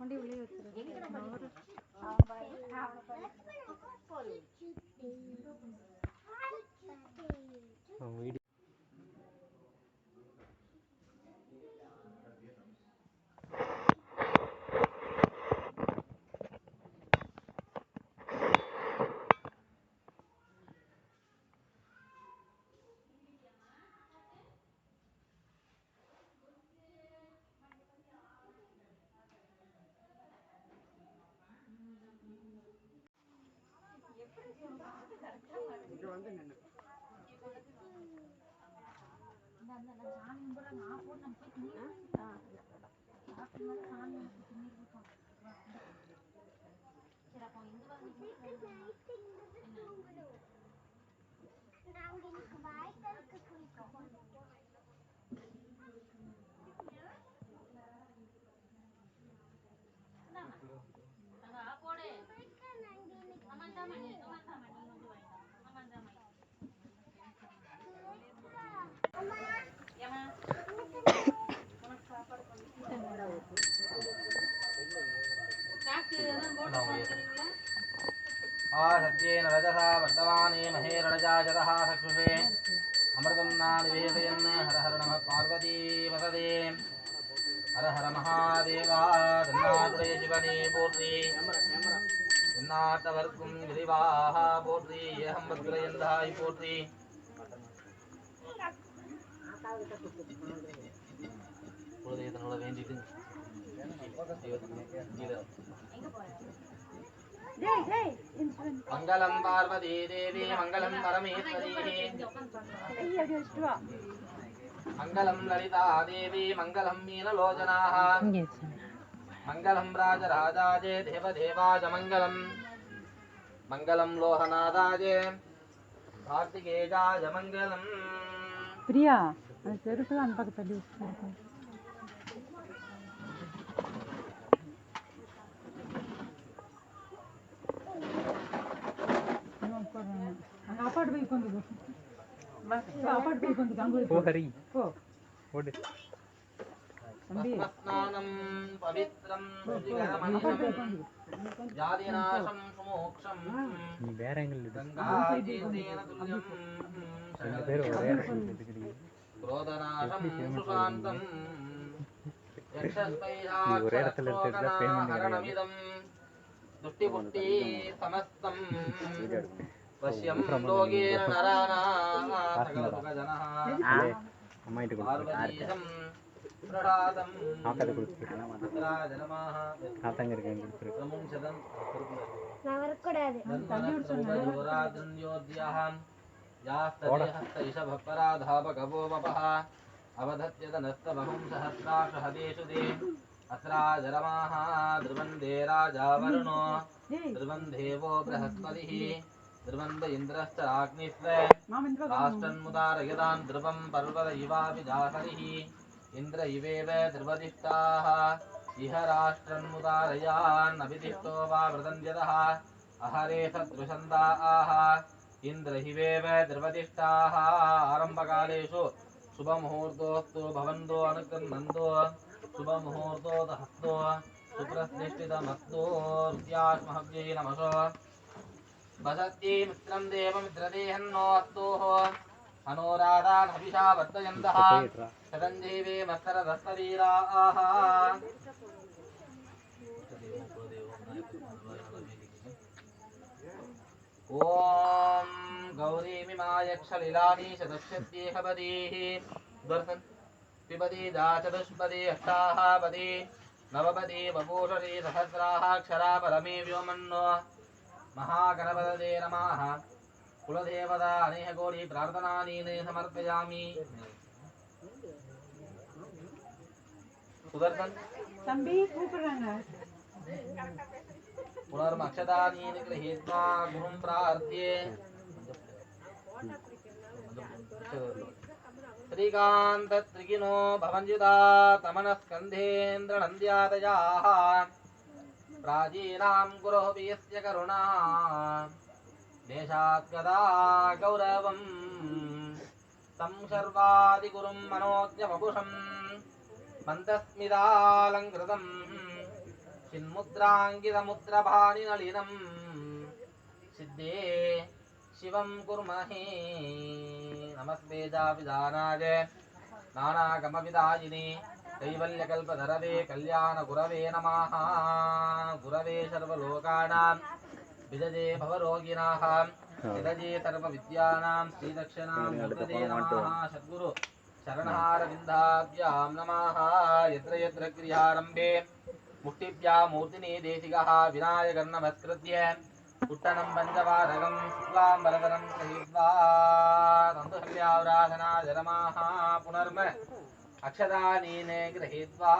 கொண்டு உள்ளே வச்சிருக்கேன் இங்க வந்து நின்னு. நான் போய் சாமி வீடியோ आसत्येन रजसा वर्धमाने महेरणजाजतः चक्षुषे अमृतं नानिवेदयन् हर हर नमः पार्वती वसदे हर हर महादेवा தென்னாட்டுடைய சிவனே போற்றி தென்னாட்டவர்க்கும் விரிவாக போற்றி ஏகம்பத்துரையந்தாய் போற்றி குலதெய்வத்தினோட வேண்டிட்டு మంగళం పార్వతీ దేవి మంగళం పరమేశ్వరీ. మంగళం లలితాదేవి మంగళం మీనలోచనా మంగళం రాజరాజాజే దేవదేవాజ మంగళం. మంగళం లోహనాదాజే కార్తికేజాజ మంగళం. ప్రియా చెరుకు అనపక తల్లి. ಕೊಡೋಣ ಅಪಾರ್ಟ್ ಬೈಕ್ ಒಂದು ಅಪಾರ್ಟ್ ಬೈಕ್ ಒಂದು ಗಂಗೂಲಿ ಓ ಹರಿ நீ வேற எங்க ஒரே இடத்துல இருக்கிறதா எடுத்துக்கிறீங்க क्रोधनाशं सुशान्तम् நீ ஒரே இடத்துல எடுத்துட்டு payment கிடையாது. यक्षस्मैहारणमिदं दुष्टिपुष्टि समस्तं पश्यं लोकेन नराणां सकलसुखजनः அம்மா கிட்ட கொடுத்து पार्वतीशं प्रसादं ஆக்காத கொடுத்துருக்கேன் रुद्राजनमाः ஆத்தாங்க இருக்கேன் கொடுத்துரு प्रमुञ्चदन् यास्तदेहस्तैषभपराधापगवो वपः अवधत्यतनस्तबहुं सहस्राशहदेषु दे अस्राजरमाः ध्रुवन्दे राजा वरुणो ध्रुवन् देवो बृहस्पतिः ध्रुवन्द इन्द्रश्च राज्ञिस्व மாமா இந்த பக்கம் राष्ट्रन्मुदारयदान् ध्रुवं पर्वत इवापि जाहरिः इन्द्र इवेव ध्रुवदिष्टाः इह राष्ट्रन्मुदारयान्नभिदिष्टो वा वृदन्त्यतः अहरे सदृशन्दा आह इन्द्र हिवेव ध्रुवदिष्टाः आरम्भकालेषु शुभमुहूर्तोऽस्तु भवन्तो अनुकृन्नन्तो शुभमुहूर्तो दहस्तो सुप्रतिष्ठितमस्तु ऋत्याश्महव्यै नमसो वसत्यै मित्रं देवमित्रदेहन्नोऽस्तोः अनोराधान् हविषा वर्धयन्तः ॐ दुर्सन् दाचतुष्पदी अष्टाः पदी नवपदी बभूषरी सहस्राः क्षरा परमे व्योमन्नो महागणपतये नमः कुलदेवता अनेक कोटि प्रार्थनानि समर्पयामि सुदर्शन தம்பி கூப்பிடுறாங்க पुनर्मक्षदानीन् गृहीत्वा गुरुं प्रार्थ्ये श्रीकान्तत्रिकिनो भवञ्जिता तमनस्कन्धेन्द्रनन्द्यादयाः प्राचीनां गुरोऽपि यस्य करुणा देशात्कदा गौरवम् तं शर्वादिगुरुं मनोज्ञवपुषम् मन्दस्मितालङ्कृतम् चिन्मुद्राङ्गितमुद्रभानिनलिनम् सिद्धे शिवं कुर्महे नमस्ते जापिदानाय नानागमविदायिने कैवल्यकल्पधरवे कल्याणगुरवे नमः गुरवे सर्वलोकानां विदजे भवरोगिणाः विदजे सर्वविद्यानां श्रीदक्षिणां गुरुदे नमः सद्गुरु शरणहारविन्दाभ्यां नमः यत्र यत्र क्रियारम्भे मुष्टिभ्यां मूर्तिनि देशिकः विनायकर्णमस्कृत्य कुट्टनं पञ्चवारकं शुक्लां वरदनं गृहीत्वा तन्तुहल्यावराधनाय नमः पुनर्म अक्षदानीने गृहीत्वा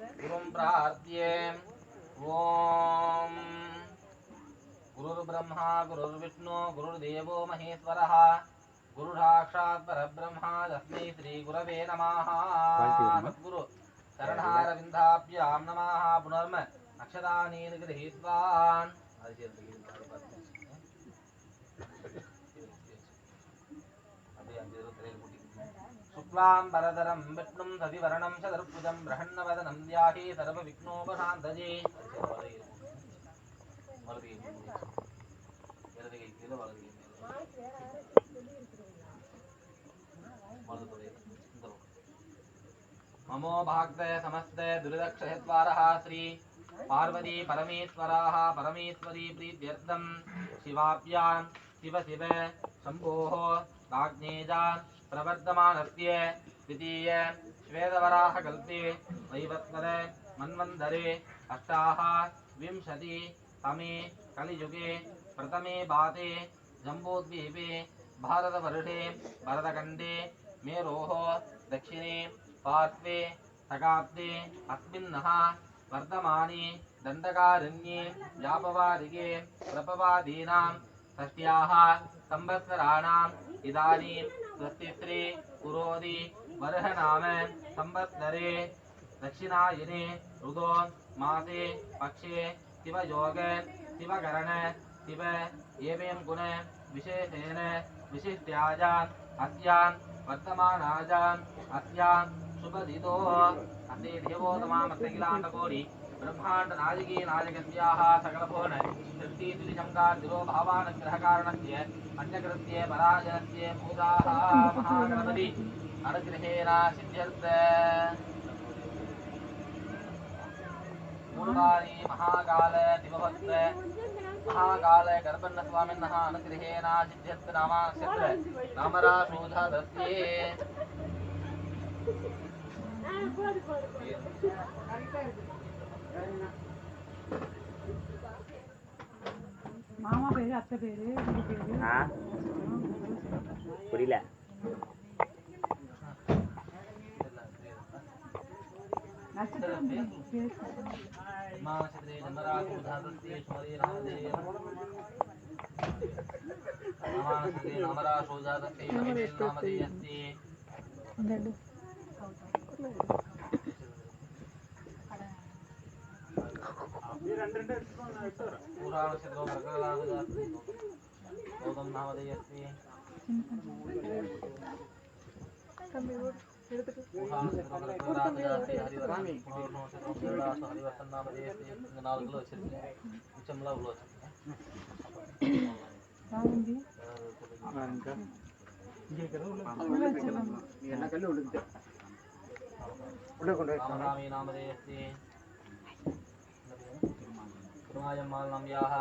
गुरुं प्रार्थ्ये। ॐ। गुरुर्ब्रह्मा गुरुर्विष्णु गुरुर्देवो महेश्वरः। गुरुसाक्षात् परब्रह्मा तस्मै श्रीगुरवे नमः। सद्गुरु शरणहारविन्दाभ्यां नमः। पुनर्म अक्षदानीन् गृहीत्वा। शुक्लां वरदरं विष्णुं सविवर्णं शतर्भुजं ममो भाग्य समस्त दुर्दक्षद्वारः श्री पार्वती परमेश्वराः परमेश्वरी प्रीत्यर्थं शिवाभ्यां शिव शिव शम्भोः राज्ञेजा प्रवर्तमानस्य द्वितीय श्वेतवराहकल्पे वैवत्वर मन्वन्तरे अष्टाः विंशति, तमे कलियुगे, प्रथमे भाते जम्बूद्वीपे, भारतवर्षे, भरतखण्डे, मेरोः, दक्षिणे, पार्श्वे सकाब्दे अस्मिन्नः, वर्तमाने दण्डकारण्ये व्यापवारिके, प्रपवादीनां, षष्ट्याः संवत्सराणाम् इदानीं स्वस्तिश्री पुरोदि संवत्सरे दक्षिणायने मासे पक्षे शिवयोग शिवकरण शिव एवं गुण विशेषेण विशिष्ट्यायाम् अस्यां वर्तमानायाम् अस्यां शुभदितो। ब्रह्माण्ड नायकी नायकस्याः सकलभुवन सृष्टिद्विजङ्गार्दिरो भावानुग्रहकारणस्य अन्यकृत्ये पराजयस्य भूताः महागणपति अनुग्रहेण सिद्ध्यर्थ मूलवारी महाकाल दिवभक्त महाकाल गर्भन्न स्वामिनः अनुग्रहेण सिद्ध्यर्थ नामाक्षत्र नामराशोधदस्ये மாமா பேரு அத்தை பேரு உங்க பேரு ஆ புரியல நட்சத்திரம் உச்சம்லாம் இவ்வளோ வச்சிருக்கேன் என்ன கல்லு உள்ள கொண்டு आत्माय मालनम्याः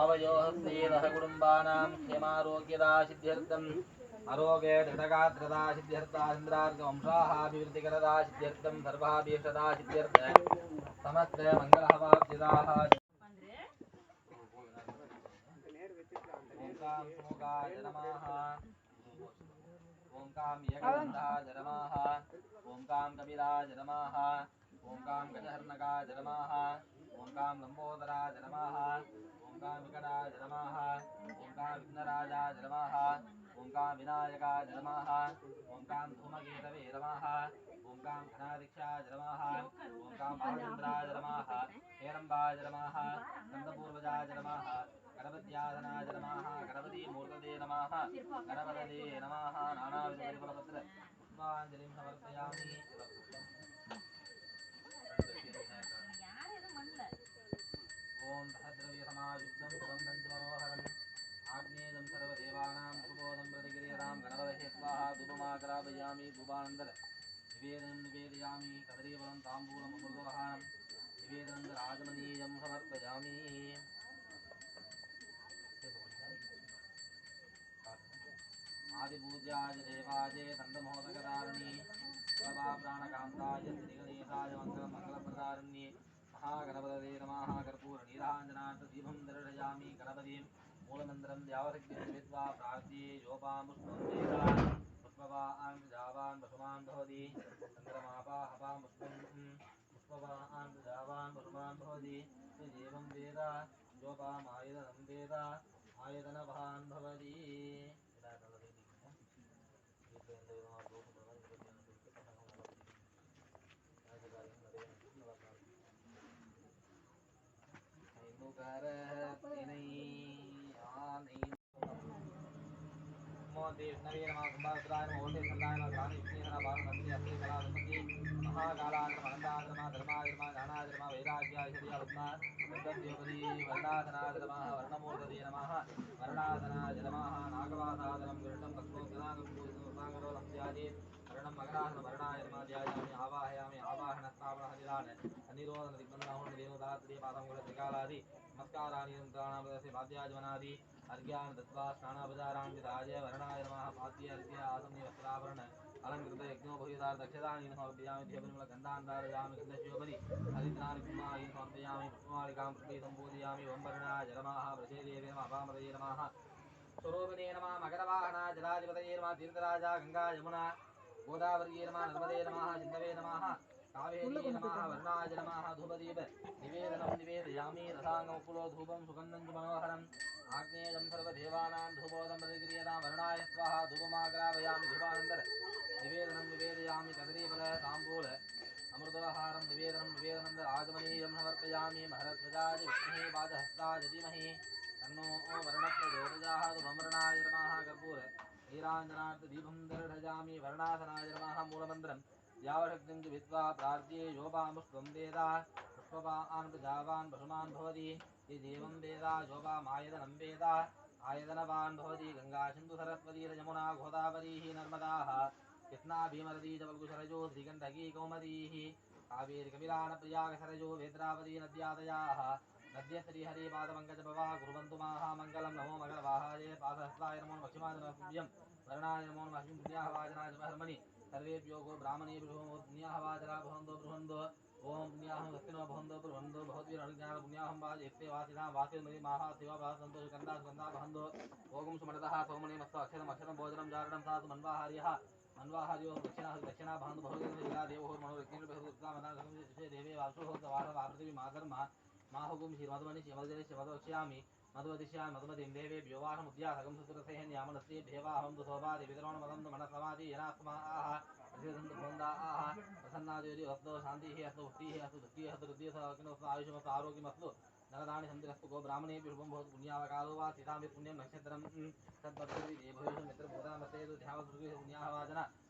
आवयोः क्षेमारोग्यता सिद्ध्यर्थं आरोग्य दृढगात्रदा सिद्ध्यर्था इन्द्रार्गवंशाः अभिवृद्धिकरदा सिद्ध्यर्थं सर्वाभीष्टदा सिद्ध्यर्थ समस्त मङ्गलहवाब्धिदाः ओंकां सुमुखाय नमः ओंकां यगन्धाय नमः ओंकां कपिलाय नमः ओंकां गजहर्णकाय नमः। ओंकां लम्बोदराय नमः ओंकां विकटाय नमः ओंकां विघ्नराजाय नमः ओंकां ओंकार विनायकाय नमः ओंकार धूमकेतवे नमः ओंकार घनादिक्षाय नमः ओंकार महाचंद्राय नमः हेरंबाय नमः नंदपूर्वजाय नमः गणपत्याधनाय नमः गणपति मूर्तये नमः गणपतये नमः नानाविधपरिफलपत्र पुष्पाञ्जलिं समर्पयामि। ॐ सहद्रव्यसमायुक्तं सुगन्धं च मनोहरम्। आग्नेयं सर्वदेवानां सुबोधं प्रतिक्रियतां गणपतये स्वाहा धूपमाकरापयामि धूपानन्दर निवेदनं निवेदयामि कदलीफलं ताम्बूलम् अमृतवहानं निवेदनं च राजमनीयं समर्पयामि। आदिपूज्याय देवाय नन्दमहोदकदारिणी सर्वा प्राणकान्ताय श्रीगणेशाय मङ्गलं महागणपतये नमः कर्पूरनीराञ्जनार्थदीपं दर्शयामि गणपतिं। मूलमन्त्रं द्यावशक्तिं विद्वा प्रार्थ्ये योपां पुष्पं पुष्पवान् प्रजावान् पशुमान् भवति। चन्द्रमापाहपां पुष्पं पुष्पवान् प्रजावान् पशुमान् भवति। एवं वेद योपामायतनं वेद आयतनवान् भवति। वर्णाधनाय नमः नागवासादनं गृहं भक्तोत्तरागं पूजितोत्साङ्गरोलं त्याजेत् वर्णं मकरासनं वर्णाय नमः ध्यायामि आवाहयामि आवाहनस्नापनहनिदान अनिरोधन दिग्बन्धाहुन देवदात्रि पादं त्रिकालादि नमस्काराणि यन्त्राणां प्रदर्शे वाद्याजमनादि, अर्घ्यान् दत्त्वा स्नानापचारान् विधाय वर्णाय नमः पाद्य अर्घ्य आसन्नि वस्त्राभरण अलङ्कृत यज्ञोपयुधार दक्षदानि समर्पयामि ध्यपरिमलगन्धान् गन्धस्योपरि हरिद्राणि कुम्भानि समर्पयामि पुष्पमालिकां पुष्पै सम्पूजयामि ओं वर्णाय नमः नमः अपामदये नमः स्वरूपिणे नमः मकरवाहनाय जलाधिपतये नमः, तीर्थराजा, गङ्गा, यमुना, गोदावर्ये नमः, नर्मदे नमः सिन्धवे नमः कावेरी नमः वर्णाय नमः धूपदीप निवेदनं निवेदयामि रसाङ्गमुकुलो धूपं सुगन्धं च मनोहरम् आग्नेयं सर्वदेवानां धूपोदं प्रतिक्रियतां वर्णाय स्वाहा धूपमाग्रापयामि धूपानन्दर निवेदनं निवेदयामि कदलीफल ताम्बूल अमृतोहारं निवेदनं निवेदनं आगमनीयं समर्पयामि महरध्वजाय विद्महे वाजहस्ताय धीमहि तन्नो वर्णप्रचोदयाः धूमवर्णाय नमः कर्पूर नीराञ्जनार्थदीपं दर्शयामि वर्णासनाय नमः मूलमन्त्रं यावशक्तिं च विद्वा प्रार्थ्ये योपामुष्पं वेदा पुष्पवान् प्रजावान् पशुमान् भवति यदेवं वेदा योपामायतनं वेदा आयतनवान् भवति गङ्गा सरस्वती यमुना गोदावरीः नर्मदाः कृष्णा भीमरती च बल्गुशरजो श्रीगण्डकी कौमदीः कावेरिकविलानप्रयागसरजो वेद्रावती नद्यादयाः नद्य कुर्वन्तु महामङ्गलं नमो मकरवाहाय पादहस्ताय नमो मक्षिमाजनपुण्यं वर्णाय नमो मह्यं पुण्याहवाचनाय नमः सर्वेभ्यो गो ब्राह्मणेभ्यो पुण्याहवाचना भवन्तो बृहन्तो। ओम पुण्याहं हस्तिनो भवन्तो बृहन्तो। भवद्भिः अनुज्ञान पुण्याहं वा यत्ते वासिना वासिर्मयि माहा शिवा भा सन्तो सुगन्धा सुगन्धा भवन्तो ओम सुमनतः सोमने मस्तु अक्षरम् अक्षरं भोजनं चारणं साधु मन्वाहार्यः। मन्वाहार्यो दक्षिणा दक्षिणा भवन्तु भवद्भिः देवो मनोरज्ञेभ्यः देवे। वासुः सवार वापृथिवी माधर्मा माहुगुं श्रीमधुमनि श्रीमधुजनि श्रीमधुवक्ष्यामि मधुवदिश्यामि मधुमतिं देवेभ्यो वाहमुद्यासकं सुतरसेः न्यामनस्येभ्यवाहं तु सोपादि वितरणमदं तु मनसमाधि यनात्मा आह प्रतिदन्तु भवन्दा आह प्रसन्नादेवी अस्तु शान्तिः अस्तु भक्तिः अस्तु धृतिः अस्तु हृदयः अस्तु आयुषमस्तु आरोग्यमस्तु नरदानि सन्तिरस्तु गो ब्राह्मणेभ्यो शुभं भवतु पुण्यावकालो वा सीतामि पुण्यं नक्षत्रं तद्वद्भिः देवभूषं मित्रभूतामस्तेतु ध्यावदृगे पुण्याहवाचन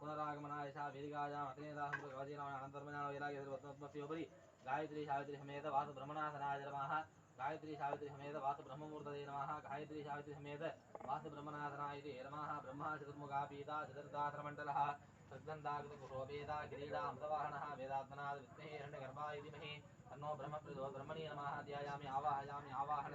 पुनरागमनाय सा वीरिकायाम् अतिनेदाहं गवजीनाम् अनन्तर्मजान वैराग्यस्य गायत्री सावित्री समेत वासु ब्रह्मणासनाय नमः गायत्री सावित्री समेत वासु ब्रह्ममूर्तये नमः। गायत्री सावित्री समेत वासु ब्रह्मनाथनाय ते नमः। ब्रह्मा चतुर्मुखा पीता चतुर्दासनमण्डलः सद्गन्धाकृतकुशोभेदा किरीटा अमृतवाहनः। वेदात्मनाद विद्महे हिरण्यगर्भाय धीमहि तन्नो ब्रह्म प्रचोदयात् ब्रह्मणे नमः। ध्यायामि, आवाहयामि आवाहन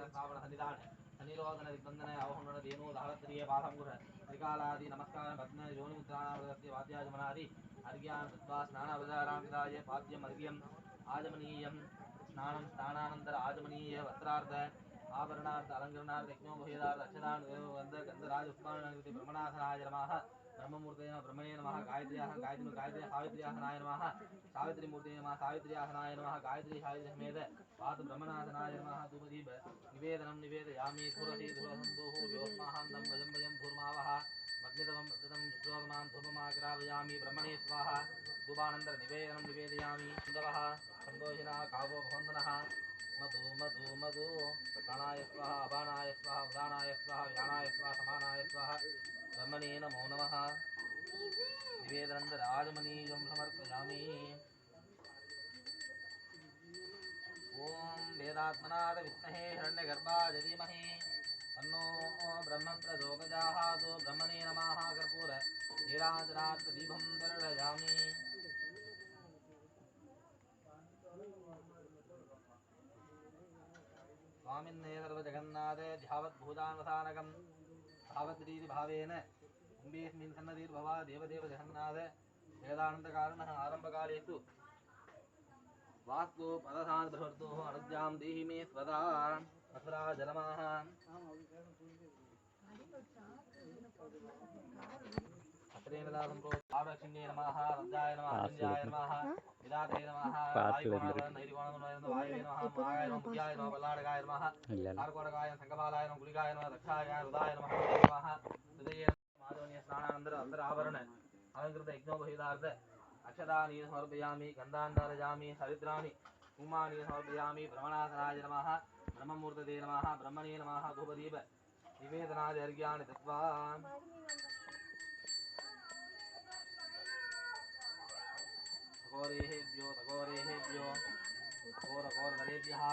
ಸನಿರೋಧನ ವಿಬಂಧನ ಆವಹನದೇನೋ ಧಾರತ್ರಿಯ ಬಾಲಂಗುರ ತ್ರಿಕಾಲಾದಿ ನಮಸ್ಕಾರ ಭಗ್ನ ಯೋನಿಮುದ್ರಾಣಾವೃತಸ್ಯ ವಾದ್ಯಾಗಮನಾದಿ ಅರ್ಘ್ಯಾನ್ ಕೃತ್ವಾ ಸ್ನಾನಾವೃತಾರಾಂತಾಯ ಪಾದ್ಯಂ ಅರ್ಘ್ಯಂ ಆಜಮನೀಯಂ ಸ್ನಾನಂ ಸ್ನಾನಾನಂತರ ಆಜಮನೀಯ ವಸ್ತ್ರಾರ್ಧ ಆಭರಣಾರ್ಥ ಅಲಂಕರಣಾರ್ಥ ಯಜ್ಞೋಭೇದಾರ್ಥ ಅಕ್ಷದಾನ್ ಗಂಧರಾಜ ಉತ್ಪಾದನಾಕೃತಿ ಬ್ರಹ್ಮನಾಥನಾಯ ನಮಃ ಬ್ರಹ್ಮಮೂರ್ತ नमः ब्रह्मणे नमः, गायत्र्याः, गायत्री गायत्री सावित्र्यासनाय नमः, सावित्रीमूर्तये नमः सावित्र्यासनाय नमः, गायत्री सावित्री समेत पाद ब्रह्मनाथनाय नमः धूपदीप निवेदनं निवेदयामि धुरति धुरसन्दोः व्योस्माहं दं भजं भजं धूर्मावः मग्नितमं मृतं श्रोतमां धूपमाग्रावयामि ब्रह्मणे स्वाहा धूपानन्दर निवेदनं निवेदयामि हिन्दवः सन्तोषिनः, कावो भवन्दनः मधु मधु मधु, प्राणाय स्वाहा अपानाय स्वाहा, उदानाय स्वाहा, व्याणाय स्वाहा, समानाय स्वाहा, ब्रह्मणे नमो नमः। निवेदनन्दराजमनीयं समर्पयामि ॐ वेदात्मनाद विद्महे हिरण्यगर्भाय धीमहि तन्नो ब्रह्म प्रचोदयात् ब्रह्मणे नमः कर्पूर। नीराजनार्थदीपं दर्शयामि स्वामिन्ने सर्वजगन्नाथे ध्यावद्भूतानवसानकं भावद्रीति அம்பேஸ்மின் சன்னதிர்பவா தேவதேவ ஜெகநாத வேதானந்தகாரண ஆரம்பகாலேஷு. வாஸ்து பதசான் பிரவர்த்தோ அனுஜாம் தேஹி மே ஸ்வதான் அசுரா ஜலமாஹான் பாட்டுல स्नानानन्दर अन्तर आवरण अलङ्कृत यज्ञोपहितार्थ अक्षतानि समर्पयामि गन्धान् धारयामि हरिद्राणि कुमानि समर्पयामि भ्रमणासनाय नमः ब्रह्ममूर्तते नमः ब्रह्मणे नमः धूपदीप निवेदनादि अर्घ्याणि दत्त्वा घोरेभ्यो तघोरेभ्यो घोरघोरधरेभ्यः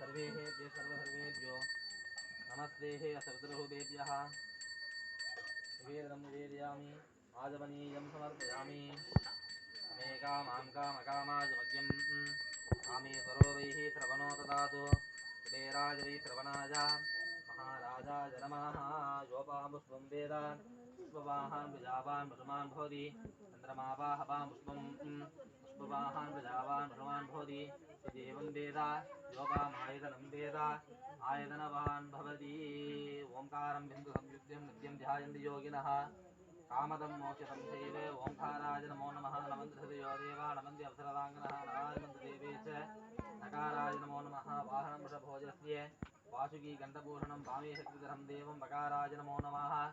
सर्वेभ्यः सर्वसर्वेभ्यो नमस्तेः निवेदनं निवेदयामि, आजमनीयं समर्पयामि। मे कामां कामकामाजमग्यं कामे सरोवैः श्रवणो ददातु कुबेराज वै श्रवणाय। महाराजाय नमः योपामुष्पं वेद। पुष्पवाहान् विजावान् पशुमान् भवति। चन्द्रमावाहवान् पुष्पं पुष्पवाहान् प्रजावान् पशुमान् भवति। देवं वेद योपामायतनं वेद, आयतनवान् भवति। ओङ्कारं बिन्दुसंयुक्तं नित्यं ध्यायन्ति योगिनः। कामदं मोक्षदं चैव ओङ्काराय नमो नमः, नमन्त्रहृदयो देवा, नमन्ति अवसरदाङ्गनः नरायमन्तदेवे च। नकाराय नमो नमः, वाहनं वृषभोजस्य। वासुकी गण्डभूषणं वामे शक्तिधरं देवं मकाराय नमो नमः।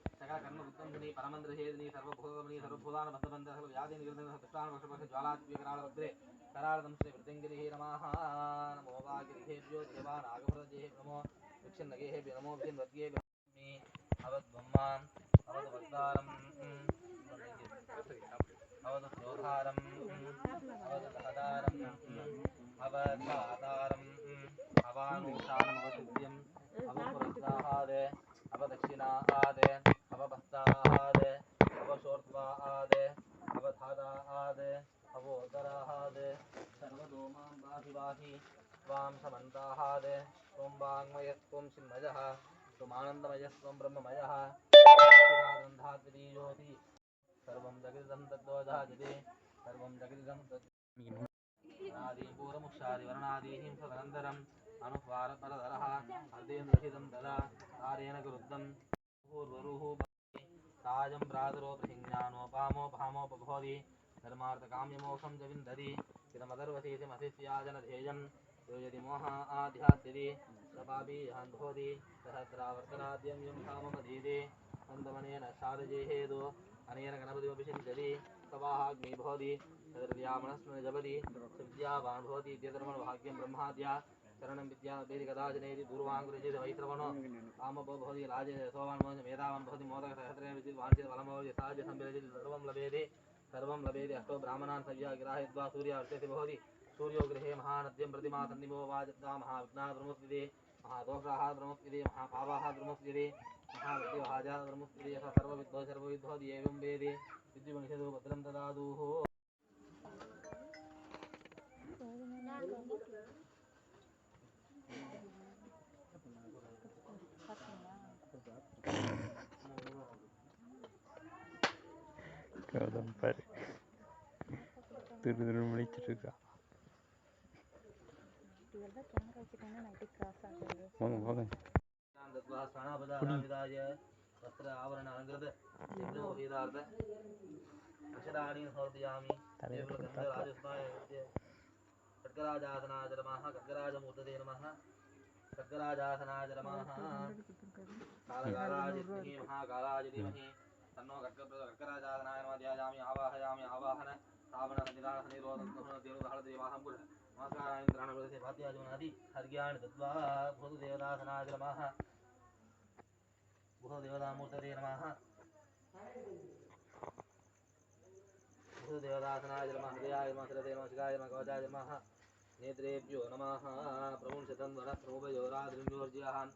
सकल कर्म बुद्धंधनी परमंद्रहेदनी सर्वभूतमनी सर्वभूतान बद्धबंध सर्व व्याधि निगृहण दुष्टान वक्षपक्ष ज्वालात्म्य कराल वक्त्रे करालदं श्री वृद्धिंगिरिः नमः। नमो वागिरिहेभ्यो देवा नागभरजेः नमो वृक्षन्नगेः नमो। विषन्वद्ये मे अवद्ब्रह्मान् अवद्वक्तारम् अवदुद्योधारम् अवदहदारम् अवधातारम् अवानुष्ठानमवसिद्ध्यम् పూరం ఉక్షాది వరణాది హింసదనంతరం అనుపారపరధర హృదయం రచితం దళ తారేణ గురుద్ధం పూర్వరుహు రాజం భ్రాతరో ప్రసిజ్ఞానోపామో భామో బభోది ధర్మార్థకామ్యమోహం చ విందది ఇదమదర్వసేతి మసిస్యాజనధేయం యోజతి మోహ ఆధ్యాత్యది సపాపీ హాన్భోది సహస్రావర్తనాద్యం యం కామమధీది సందమనేన సాధజేహేదో अनेन गणपतिमभिषिञ्चति सवाहाग्नि भवति तदृद्यामनस्मन् जपति विद्यावान् भवति इत्यधर्मभाग्यं ब्रह्माद्या, शरणं विद्या वेदि कदाचनेति पूर्वाङ्कुरिजित वैश्रवणो कामपो भवति, राजे सोवान् भवति, मेधावान् भवति मोदक सहस्रेण विद्युत् वाञ्छित बलं भवति साहाय्य सम्मिलित सर्वं लभेते सर्वं लभेते, अष्टो ब्राह्मणान् गिराहित्वा सूर्यावर्त्यति भवति, सूर्यो गृहे महानद्यं प्रतिमा सन्निभो वाजता महाविघ्नाः ब्रह्मस्विदे महादोषाः ब्रह्मस्विदे महापापाः ब्रह्मस्विदे महाविद्योहाजा ब्रह्मस्विदे यथा सर्वविद्भव सर्वविद्भवति एवं वेदे विद्युमनिषदो भद्रं ददातुः கௌதம் பாரு திரு திரு முடிச்சிட்டு இருக்கா போங்க போங்க दत्वा स्नानापदानाविदाय वस्त्र आवरण अलङ्कृत यज्ञोपवीतार्थ समर्पयामि देवगन्धराजस्माय खड्गराजासनाय नमः खड्गराजमूर्तये नमः खड्गराजासनाय नमः कालकालाय धीमहि तन्नो खड्गराजासनाय नमः ध्यायामि आवाहयामि आवाहन स्थापन भात्याजुनादि हर्ग्याणि दत्वा भूतदेवदासनाय नमः भूतदेवतामूर्तये नमः। भूतदेवदासनाय नमः, हृदयाय नमः हृदये नमः, शिखाय नमः, कवचाय नमः। नेत्रेभ्यो नमः प्रमुञ्चतन् वनः प्रमुपयोराद्रिम्योर्जयान्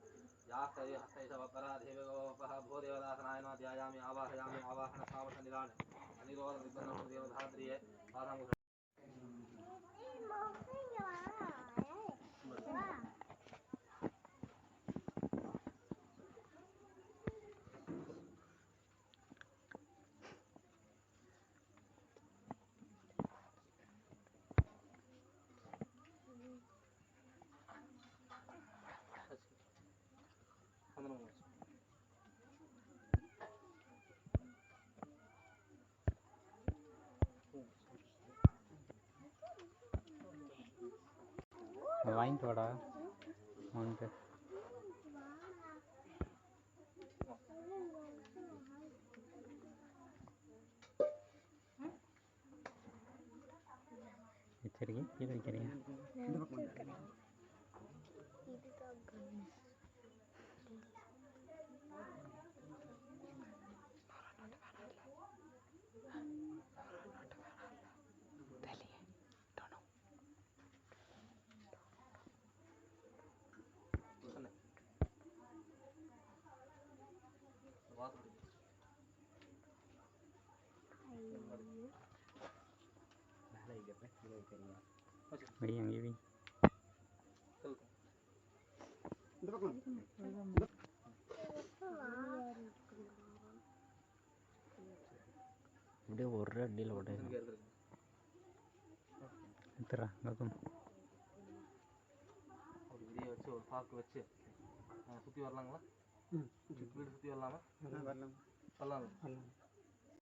यास्तये हस्तैष वपराधेवगोपः भूदेवदासनाय नमः ध्यायामि, आवाहयामि आवाहन सावसनिरान् अनिरोध विद्वन्नं देवधात्रिये पादं வாங்கிட்டு வாடா. வாங்கிட்டு. வச்சிருக்கீங்க கீழே வைக்கிறீங்க வை அங்கே வை அப்படியே ஒரு அடியில் உடையும் எடுத்துறா கௌதம் ஒரு விதியை வச்சு ஒரு பாக்கு வச்சு சுற்றி வரலாங்களா வீடு சுற்றி வரலாமா வரலாம்